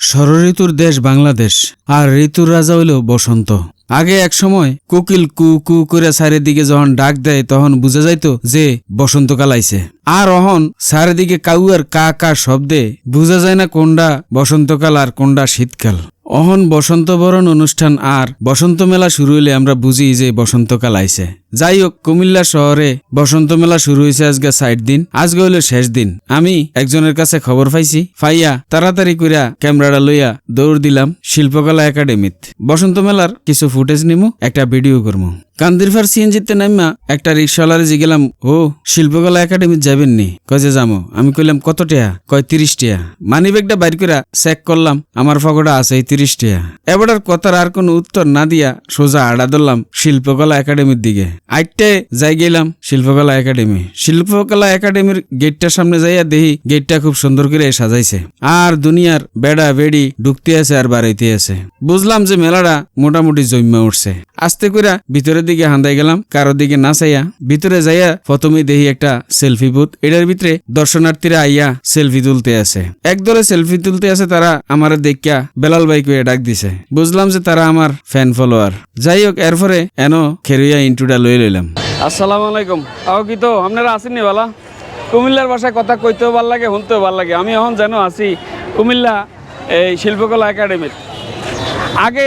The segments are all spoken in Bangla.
ষড়ঋতুর দেশ বাংলাদেশ, আর ঋতুর রাজা হইল বসন্ত। আগে এক সময় কোকিল কু কু করে চারিদিকে যখন ডাক দেয়, তখন বোঝা যাইত যে বসন্তকাল আইছে। আর অহন চারিদিকে কাউয়ার কা কা শব্দে বোঝা যায় না কোনটা বসন্তকাল আর কোনটা শীতকাল। অহন বসন্ত বরণ অনুষ্ঠান আর বসন্ত মেলা শুরু হইলে আমরা বুঝি যে বসন্তকাল আইছে। যাই হোক কুমিল্লা শহরে বসন্ত মেলা শুরু হয়েছে আজকে ষাট দিন। আজকে হইল শেষ দিন। আমি একজনের কাছে খবর পাইছি। ফাইয়া তাড়াতাড়ি কইরা ক্যামেরাটা লইয়া দৌড় দিলাম শিল্পকলা একাডেমিত। বসন্ত মেলার কিছু ফুটেজ নিমু, একটা ভিডিও করমু। কান্দিরফার সিএনজিতে নাইমা একটা রিক্সাওয়ালারে জিগেলাম ও, শিল্পকলা একাডেমিত যাবেন নি? যে যামো। আমি কইলাম, কত টিয়া? কয়, তিরিশ টিয়া। মানি ব্যাগটা বাইর করে চেক করলাম, আমার ফকটা আছে তিরিশ টিয়া। এবারের কথার আর কোনো উত্তর না দিয়া সোজা আড়া ধরলাম শিল্পকলা একাডেমির দিকে। আইটে যাই গেলাম শিল্পকলা একাডেমি। শিল্পকলা একাডেমির গেটটার সামনে যাইয়া দেখি গেটটা খুব সুন্দর করে সাজাইছে। আর দুনিয়ার বেড়া বেড়ি ঢুকতে আছে আর বাড়াইতে আছে। বুঝলাম যে মেলাটা মোটামুটি জম্মা উঠছে। আস্তে করে ভিতরের দিকে হান্দাই গেলাম, কারও দিকে না চাইয়া ভিতরে যাইয়া প্রথমে দেখি একটা সেলফি বুথ। এটার ভিতরে দর্শনার্থীরা আইয়া সেলফি তুলতে আছে। একদলে সেলফি তুলতে আছে, তারা আমার দেখিয়া বেলাল বাইকে ডাক দিছে। বুঝলাম যে তারা আমার ফ্যান ফলোয়ার যাই হোক, এরপরে এন খেরুইয়া ইন্টুটা লই লইলাম আসসালামু আলাইকুম। আও কি তো, আপনারা আসেননি বালা? কুমিল্লার ভাষায় কথা কইতেও ভালো লাগে, শুনতেও ভালো লাগে। আমি এখন যেন আছি কুমিল্লা এই শিল্পকলা একাডেমির। আগে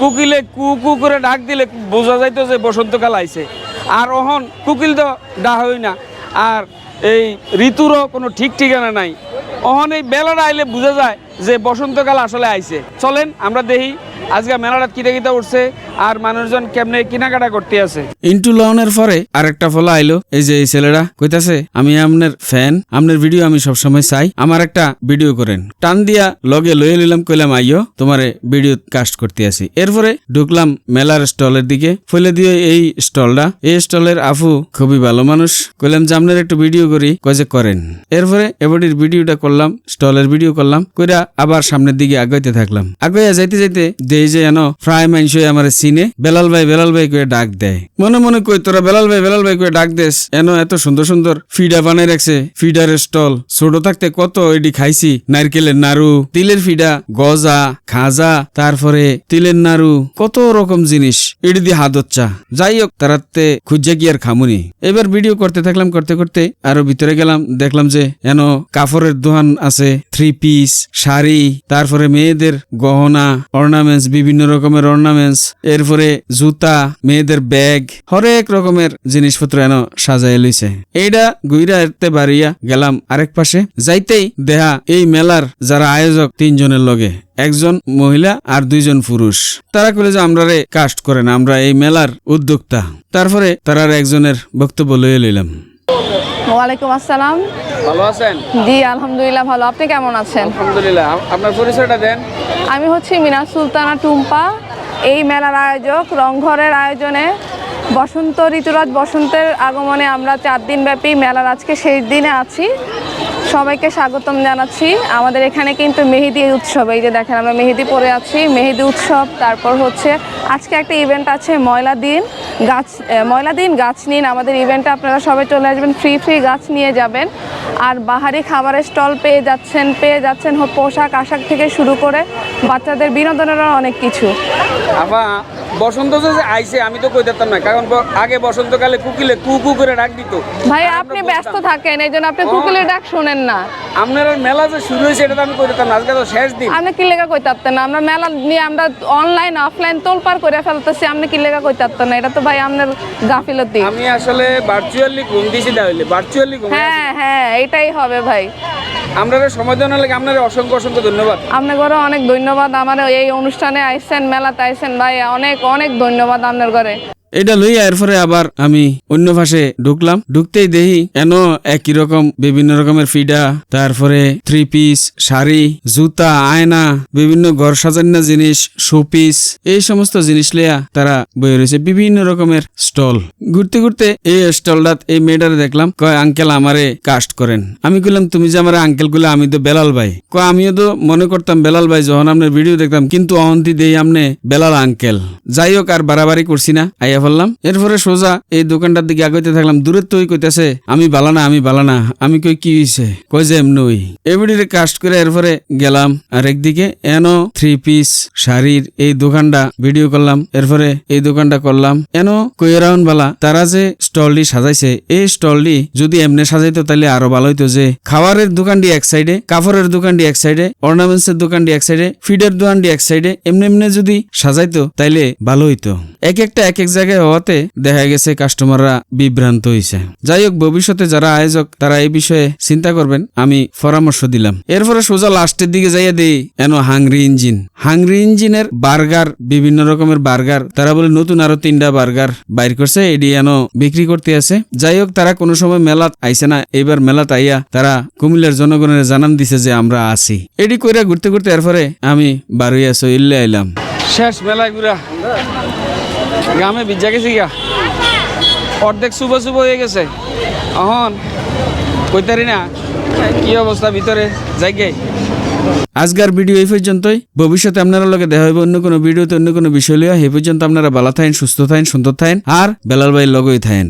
কুকিলে কু কু করে ডাক দিলে বোঝা যাইতো যে বসন্তকাল আইছে। আর অহন কুকিল তো ডাক হই না। আর এই ঋতুরও কোনো ঠিক ঠিকানা নাই। অহন এই বেলাটা আইলে বোঝা যায় যে বসন্তকাল আসলে আইছে। চলেন, আমরা দেখি আজকে মেলাটা কিটা কিটা উঠছে। আর মানুষজন কেমনে কেনাকাটা করতে আছে? ইন্টু লনের পরে আরেকটা ফলা আইলো, এই যে এই ছেলেরা, কইতাছে, আমি আপনার ফ্যান আপনার ভিডিও আমি সবসময় চাই, আমার একটা ভিডিও করেন। টান দিয়া লগে লয়ে নিলাম কইলাম আইও তোমারে ভিডিও কাস্ট করতে আসি এরপরে ঢুকলাম মেলার স্টলের দিকে, ফলে দিয়ে এই স্টলটা, এই স্টলের আফু খুবই ভালো মানুষ, কইলাম, যে আপনার একটু ভিডিও করি, কয় করেন? এরপরে এবাডির ভিডিওটা করলাম, স্টলের ভিডিও করলাম, কইরা আবার সামনের দিকে আগাইতে থাকলাম। আগাইয়া যাইতে যাইতে দেই যে এনো প্রায় মানুষ আমার সিনে বেলাল ভাই বেলাল ভাই করে ডাক দেয়। মনে মনে কই, তোরা বেলাল ভাই বেলাল ভাই করে ডাক দেস। এন এত সুন্দর সুন্দর ফিডা বানাই রাখছে। Feeder stall. ছোট থাকতে কত এডি খাইছি। নারকেলের নাড়ু, তিলের ফিডা, গজা, খাজা, তারপরে তিলের নাড়ু। কত রকম জিনিস। এডি দিয়ে হাত হাদচ্চা যাই হোক তারাতে খুঁজে কি আর খামুনি। এবার ভিডিও করতে থাকলাম, করতে করতে আরও ভিতরে গেলাম। দেখলাম যে এন কাপড়ের দোকান আছে। থ্রি পিস, শাড়ি, তারপরে মেয়েদের গহনা, অর্নামেন্টস, বিভিন্ন রকমের অর্নামেন্টস। এরপরে জুতা মেয়েদের ব্যাগ হরেক রকমের জিনিসপত্র এন সাজাই লইছে। এইটা গুইরা এরতে বাড়িয়া গেলাম আরেক পাশে। যাইতেই দেহা এই মেলার যারা আয়োজক তিনজনের লগে একজন মহিলা আর দুইজন পুরুষ। তারা কইলে যে আমরা রে কাস্ট করেন আমরা এই মেলার উদ্যোক্তা। তারপরে তারার একজনের বক্তব্য লইয়ে লইলাম। ওয়ালাইকুম আসসালাম। ভালো আছেন? জি আলহামদুলিল্লাহ ভালো। আপনি কেমন আছেন? আলহামদুলিল্লাহ। আপনার পরিচয়টা দেন। আমি হচ্ছি মিনাজ সুলতানা টুম্পা। এই মেলার আয়োজক রংঘরের আয়োজনে বসন্ত ঋতুরাজ বসন্তের আগমনে আমরা চার দিন ব্যাপী মেলার আজকে শেষ দিনে আছি। সবাইকে স্বাগতম জানাচ্ছি। আমাদের এখানে কিন্তু মেহেদি উৎসব, এই যে দেখেন আমরা মেহেদি পরে আছি, মেহেদি উৎসব, তারপর হচ্ছে আজকে একটা ইভেন্ট আছে ময়লা দিন। গাছ ময়লা দিন, গাছ নিন। আমাদের ইভেন্টটা আপনারা সবাই চলে আসবেন ফ্রি ফ্রি গাছ নিয়ে যাবেন। আর বাহারি খাবারের স্টল পেয়ে যাচ্ছেন পেয়ে যাচ্ছেন পোশাক, আশাক থেকে শুরু করে বাচ্চাদের বিনোদনেরও অনেক কিছু। আপা বসন্ত যে আইছে আমি তো কই দিতাম না। কারণ আগে বসন্তকালে কুকিলে কু কু করে ডাক দিত। ভাই আপনি ব্যস্ত থাকেন এই জন্য আপনি। কুকুলের ডাক শোনেন না। আপনার মেলা যে শুরু হয়েছে এটা তো আমি কই দিতাম না। আজকে তো শেষ দিন। আপনি কি লেখা পারতেন না? আমরা মেলা নিয়ে আমরা অনলাইন অফলাইন তোলপার করে ফেলতেছি আপনি কি লেখা কইতে পারতেন না? এটা তো ভাই আপনার গাফিলতি। আমি আসলে ভার্চুয়ালি ঘুম দিছি তাহলে। ভার্চুয়ালি ঘুম হ্যাঁ হ্যাঁ এটাই হবে ভাই। আমরা সময় দেওয়ার লাগে, আপনার অসংখ্য অসংখ্য ধন্যবাদ। আপনার অনেক ধন্যবাদ আমার এই অনুষ্ঠানে আইসেন, মেলাতে আইসেন ভাই অনেক অনেক ধন্যবাদ আপনার ঘরে। এটা লইয়া এরপরে আবার আমি অন্য ভাষে ঢুকলাম। ঢুকতেই দেখি এন একই রকম বিভিন্ন রকমের ফিডা, তারপরে থ্রি পিস শাড়ি, জুতা, আয়না, বিভিন্ন ঘর সাজান্য জিনিস শোপিস এই সমস্ত জিনিস লইয়া তারা বয়ে রয়েছে বিভিন্ন রকমের স্টল। ঘুরতে ঘুরতে এই স্টলটাত এই মেয়েটারে দেখলাম, কয়, আঙ্কেল আমারে কাস্ট করেন। আমি কইলাম, তুমি যে আমার আঙ্কেলগুলো আমি তো বেলাল ভাই। কয়, আমিও তো মনে করতাম বেলাল ভাই, যখন আপনার ভিডিও দেখতাম, কিন্তু অহন্তি দেই আমনে বেলাল আঙ্কেল। যাই হোক, আর বাড়াবাড়ি করছি না। আইয়া ফেললাম। এরপরে সোজা এই দোকানটার দিকে আগাইতে থাকলাম। দূরের তো কইতেছে, আমি বালানা আমি বালা না। আমি কই, কি হইছে? কই যে এমনি ওই এবিডিরে কাস্ট করে এরপরে গেলাম। আর একদিকে এনো থ্রি পিস শাড়ির এই দোকানটা ভিডিও করলাম। এরপরে এই দোকানটা করলাম। এনো কইরাউন বালা, তারা যে স্টলটি সাজাইছে, এই স্টলটি যদি এমনি সাজাইতো তাহলে আরও ভালো হইতো যে খাবারের দোকানটি এক সাইডে, কাপড়ের দোকানটি এক সাইডে অর্নামেন্টস এর দোকানটি এক সাইডে, ফিডের দোকানটি এক সাইডে, এমনি এমনি যদি সাজাইতো তাইলে ভালো হইতো। এক একটা এক এক জায়গায় হওয়াতে দেখা গেছে কাস্টমাররা বিভ্রান্ত হয়েছে যাই হোক ভবিষ্যতে যারা আয়োজক, তারা এই বিষয়ে চিন্তা করবেন, আমি পরামর্শ দিলাম। এরপরে সোজা লাস্টের দিকে যাইয়া দেই, এন হাংরি ইঞ্জিন হাংরি ইঞ্জিনের বার্গার, বিভিন্ন রকমের বার্গার, তারা বলে নতুন আরও তিনটা বার্গার বাইর করছে, এডি এন বিক্রি করতে আছে। যাই হোক তারা কোনো সময় মেলাত আইসে না এবার মেলাত আইয়া তারা কুমিল্লার জনগণের জানান দিছে যে আমরা আছি। এডি কইরা ঘুরতে ঘুরতে এরপরে আমি বারুই আছো ইল্লে আইলাম। শেষ মেলায় ঘুরা। গ্রামে বিজ্জা গেছি গা অর্ধেক শুভ শুভ হয়ে গেছে। অহন, কইতারি না, কি অবস্থা ভিতরে? যাই আজকের ভিডিও এই পর্যন্তই। ভবিষ্যতে আপনারা লগে দেখা হইব অন্য কোনো ভিডিওতে অন্য কোনো বিষয় লিয়া এই পর্যন্ত আপনারা ভালো থাকেন, সুস্থ থাকেন, সুন্দর থাকেন, আর বেলাল ভাইয়ের লগই থাকেন।